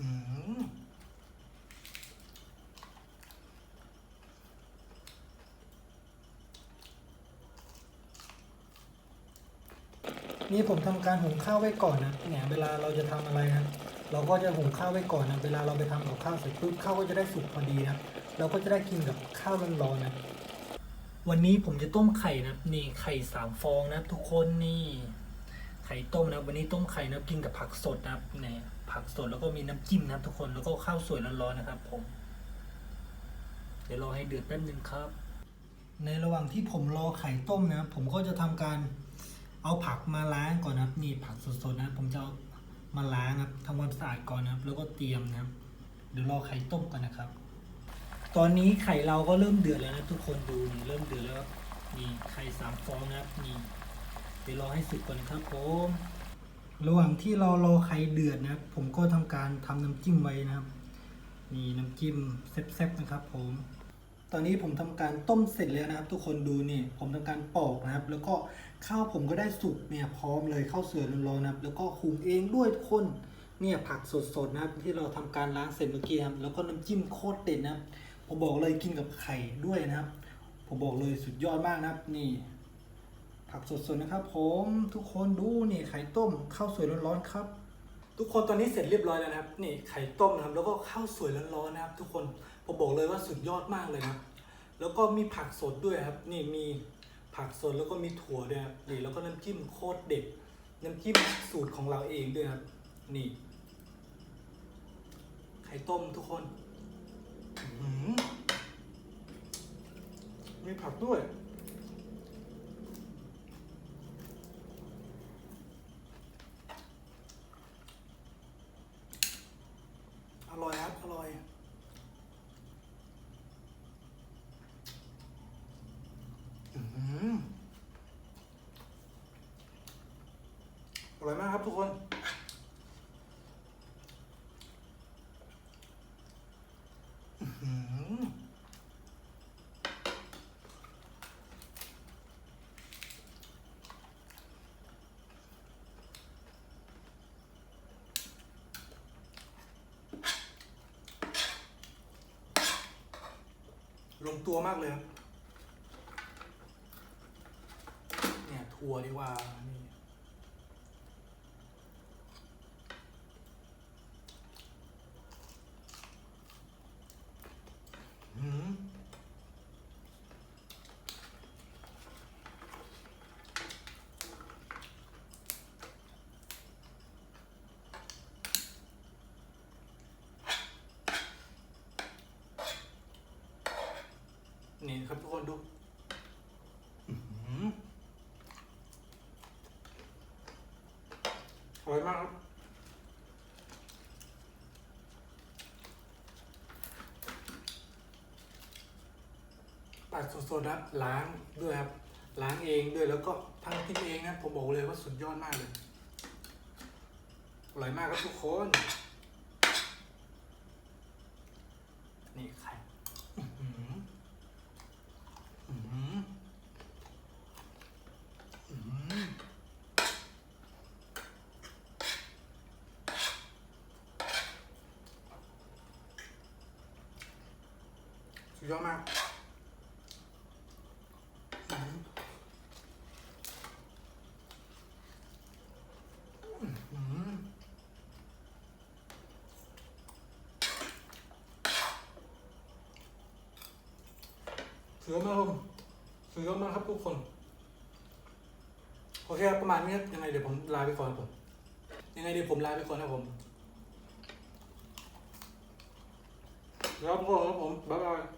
นี่ผมทำการหุงข้าวไว้ก่อนนะเนี่ยเวลาเราจะทำอะไรนะเราก็จะหุงข้าวไว้ก่อนนะเวลาเราไปทำกับข้าวเสร็จปุ๊บข้าวก็จะได้สุกพอดีนะเราก็จะได้กินกับข้าวร้อนๆนะ วันนี้ผมจะต้มไข่นะนี่ไข่สามฟองนะทุกคนนี่ไข่ต้มนะ วันนี้ต้มไข่นะกินกับผักสดนะเนี่ย ผักสดแล้วก็มีน้ำจิ้มนะครับทุกคนแล้วก็ข้าวสวยร้อนๆนะครับ ผม เดี๋ยวรอให้เดือดแป๊บนึงครับ ในระหว่างที่ผมรอไข่ต้มนะครับผมก็จะทำการเอาผักมาล้างก่อนนะครับ นี่ผักสดๆนะผมจะเอามาล้างครับทำความสะอาดก่อนนะครับ แล้วก็เตรียมนะครับเดี๋ยวรอไข่ต้มกันนะครับ ตอนนี้ไข่เราก็เริ่มเดือดแล้วนะทุกคนดูนี่เริ่มเดือดแล้วครับนี่ไข่สามฟองนะครับนี่เดี๋ยวรอให้สุกก่อนนะครับผม ระหว่างที่เรารอไข่เดือดนะครับ ผมก็ทำการทำน้ำจิ้มไว้นะครับนี่น้ำจิ้มแซ่บๆนะครับ ผม ตอนนี้ผมทำการต้มเสร็จแล้วนะครับ ทุกคนดูนี่ ผมทำการปอกนะครับ แล้วก็ข้าวผมก็ได้สุกเนี่ยพร้อมเลยข้าวเสือร้อนๆนะครับ แล้วก็หุงเองด้วยทุกคนเนี่ยผักสดๆนะครับ ที่เราทำการล้างเสร็จเมื่อกี้ครับแล้วก็น้ำจิ้มโคตรเด็ดนะครับผมบอกเลยกินกับไข่ด้วยนะครับ ผมบอกเลยสุดยอดมากนะครับนี่ ผักสดๆนะครับ ผมทุกคนดูนี่ไข่ต้มข้าวสวยร้อนๆครับ ทุกคนตอนนี้เสร็จเรียบร้อยแล้วนะครับนี่ไข่ต้มนะครับแล้วก็ข้าวสวยร้อนๆนะครับ ทุกคนผมบอกเลยว่าสุดยอดมากเลยนะครับแล้วก็มีผักสดด้วยครับ นี่มีผักสดแล้วก็มีถั่วด้วยครับนี่แล้วก็น้ำจิ้มโคตรเด็ดน้ำจิ้มสูตรของเราเองด้วยครับ นี่ ไข่ต้มทุกคนมีผักด้วย ร่อยครับ อร่อยอือหืออร่อยมากครับทุกคน อื้อหือ ลงตัวมากเลยครับ เนี่ย ทัวดีกว่านี่หืมนี่ คนดูอร่อยมากครับปัดสดๆครับล้างด้วยครับ ล้างเองด้วยแล้วก็ทำกินเองนะผมบอกเลยว่าสุดยอดมากเลยอร่อยมากครับทุกคน นี่ไข่อื้อหืออื้อหืออื้อหือ สุดยอดมากอืมเสือมากครับเสือมากครับทุกคนโอเคครับประมาณนี้ครับยังไงเดี๋ยวผมลาไปก่อนครับผมยังไงเดี๋ยวผมลาไปก่อนนะผมครับผมครับผมบ๊ายบาย